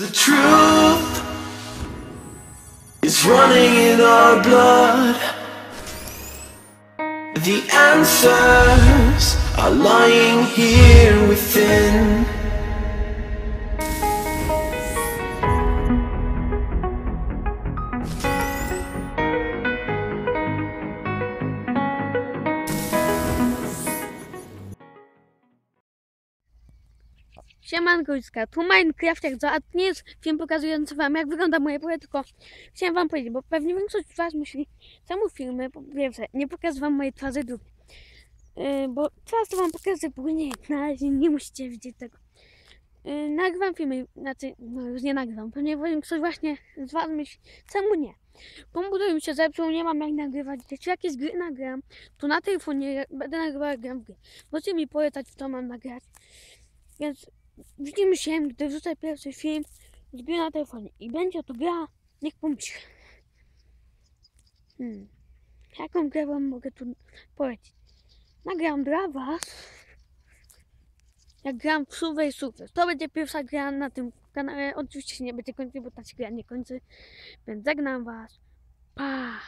The truth is running in our blood. The answers are lying here within. Siemanko Iska, tu Minecraft, jak a to nie jest film pokazujący wam jak wygląda moje pole, tylko chciałem wam powiedzieć, bo pewnie większość z was myśli, czemu filmy, po pierwsze, nie pokażę wam mojej twarzy drugie, yy, bo teraz to wam pokażę później, na razie nie musicie widzieć tego. Yy, nagrywam filmy, znaczy, no już nie nagrywam, pewnie większość właśnie z was myśli, czemu nie? Komputer mi się zepsuł, nie mam jak nagrywać, jeśli jakieś gry nagram, to na telefonie będę nagrywał jak gram w gry. Możecie mi polecać, co mam nagrać, więc Widzimy się, gdy wrzucę pierwszy film z gry na telefonie i będzie to gra, niech pomyśl. Hmm. Jaką grę wam mogę tu polecić? Nagram dla was, jak gram w Suwę i. To będzie pierwsza gra na tym kanale. Oczywiście nie będzie kończyć, bo ta się gra nie kończy. Więc żegnam was. Pa!